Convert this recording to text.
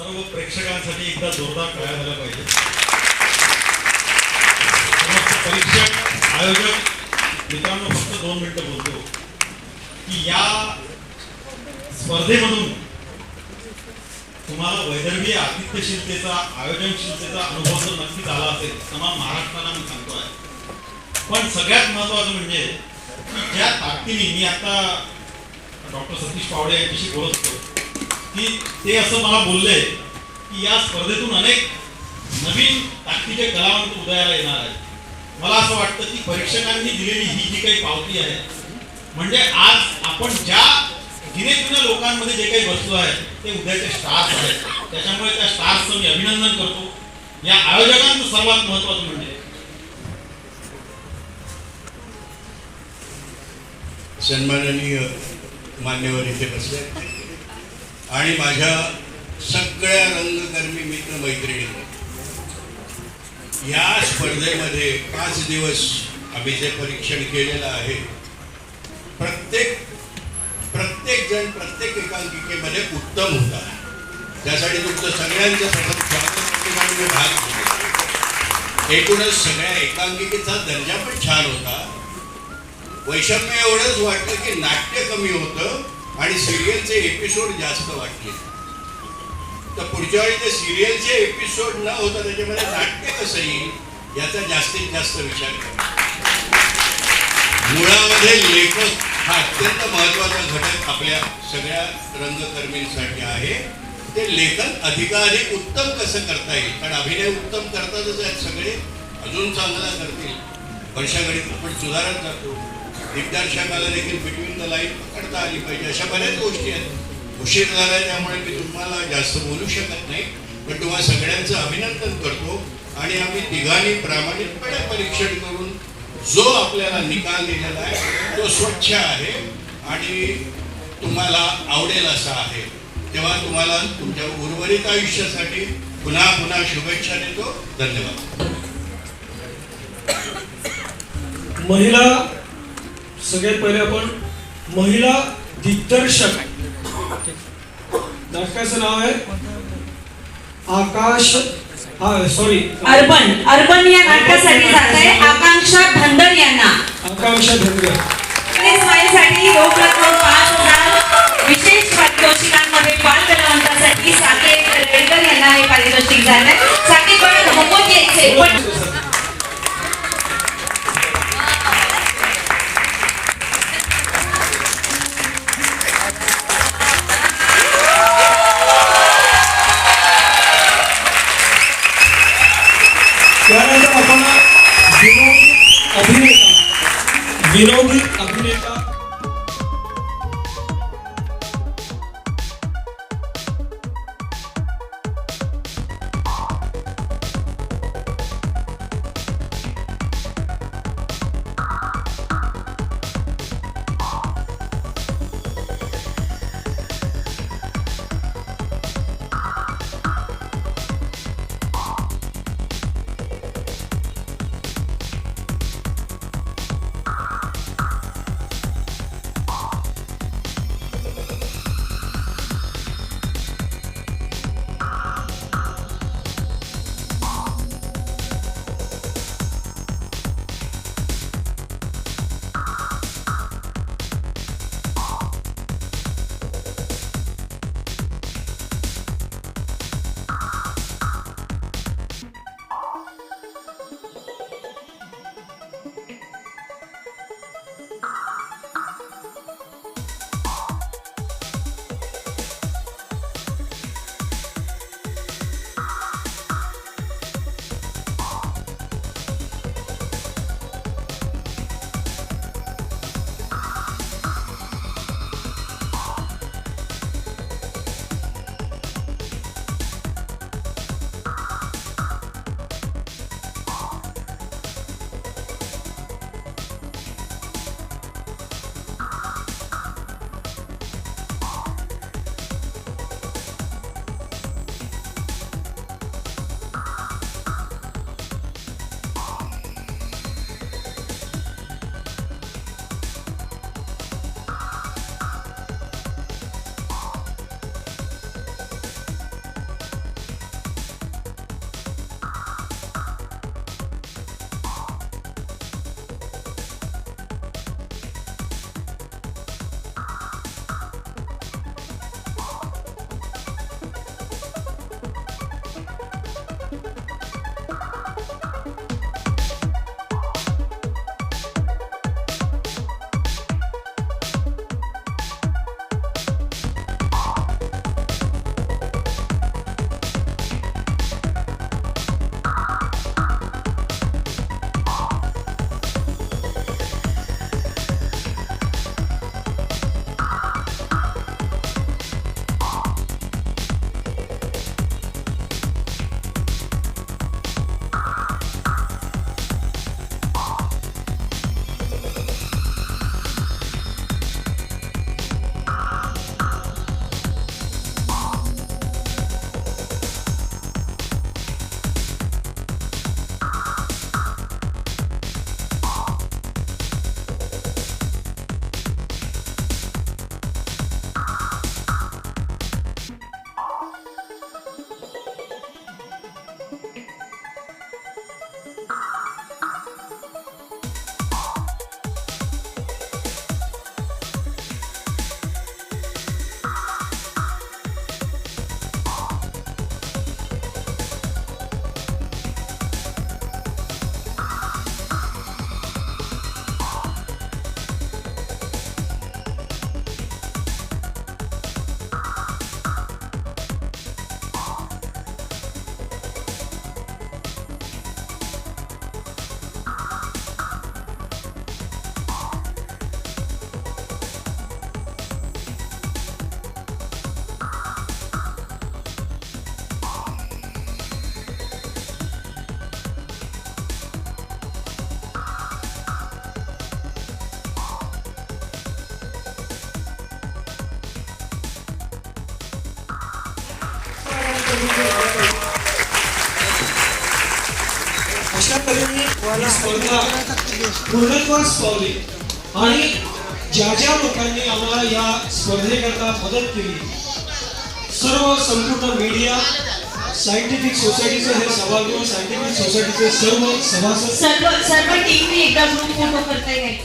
सर्व प्रेक्षकांसाठी एकदा जोरदार टाळ्या झाल्या पाहिजे परीक्षक आयोजक मित्रांनो फक्त दोन मिनिटं बोलतो. की या स्पर्धेमधून तुम्हाला वैदर्भीय आतिथ्यशीलतेचा आयोजनशीलतेचा अनुभव जर नक्कीच आला असेल तमाम महाराष्ट्राला मी सांगतोय पण सगळ्यात महत्वाचं म्हणजे की ज्या ताकदीने मी आता डॉक्टर सतीश पावडे यांच्याशी बोलत होतो की ते असं मला बोलले की या स्पर्धेतून अनेक नवीन ताकदीचे कलावंत उदयाला येणार आहेत. मला असं वाटतं की परीक्षकांनी दिलेली ही जी काही पावती आहे म्हणजे आज आपण ज्या गिने जुन्या लोकांमध्ये जे काही वस्तू आहेत ते उद्याचे स्टार्स आहेत. त्याच्यामुळे त्या स्टार्सचं मी अभिनंदन करतो. या आयोजकांचं सर्वात महत्वाचं म्हणजे. सन्माननीय मान्यवर इथे बसले. आणि माझ्या सगळ्या रंगकर्मी मित्र मैत्रिणी या स्पर्धेमध्ये पाच दिवस आम्ही जे परीक्षण केलेलं आहे प्रत्येक प्रत्येक जण प्रत्येक एकांकिकेमध्ये उत्तम होता. त्यासाठी तुमचं सगळ्यांचं सगळं स्वागत भाग एकूणच सगळ्या एकांकिकेचा दर्जा पण छान होता. वैषम्य एवढंच वाटलं की नाट्य कमी होतं. आणि सिरियलचे एपिसोड जास्त वाटले. तर पुढच्या वेळी ते सिरियलचे एपिसोड न होता त्याच्यामध्ये नाट्य कसं येईल याचा जास्तीत जास्त विचार करा. मुळामध्ये लेखक हा अत्यंत महत्त्वाचा घटक आपल्या सगळ्या रंगकर्मींसाठी आहे. ते लेखन अधिकाधिक उत्तम कसं करता येईल? कारण अभिनय उत्तम करतातच आहेत सगळे. अजून चांगला करतील. वर्षागणिक आपण सुधारत जातो दिग्दर्शकाला देखील बिटवीन द लाईन पकडता आली पाहिजे. अशा बऱ्याच गोष्टी आहेत. उशीर झाला त्यामुळे मी तुम्हाला जास्त बोलू शकत नाही. पण तुम्हाला सगळ्यांचं अभिनंदन करतो. आणि आम्ही तिघांनी प्रामाणिकपणे परीक्षण करून जो आपल्याला निकाल दिलेला आहे तो स्वच्छ आहे. आणि तुम्हाला आवडेल असा आहे. तेव्हा तुम्हाला तुमच्या उर्वरित आयुष्यासाठी पुन्हा पुन्हा शुभेच्छा देतो. धन्यवाद. महिला सगळ्यात पहिले आपण महिला दिग्दर्शक. नाटकाचं नाव आहे आकाश हा सॉरी अर्बन अर्बन या नाटकासाठी जात आहे आकांक्षा धंदर यांना. आकांक्षा धनगर. पाच हजार विशेष पारितोषिकांमध्ये बाल कलावंतासाठी साकेत रेडकर यांना हे पारितोषिक झालंय साकेत यायचे पण You know, अशा तऱ्हेने ही स्पर्धा पूर्णत्वास पावली. आणि ज्या ज्या लोकांनी आम्हाला या स्पर्धेकरता मदत केली सर्व संपूर्ण मीडिया सायंटिफिक सोसायटीचे हे सभागृह सायंटिफिक सोसायटीचे सर्व सभासद सर्व सर्व टीमने एकदा ग्रुप फोटो करता येईल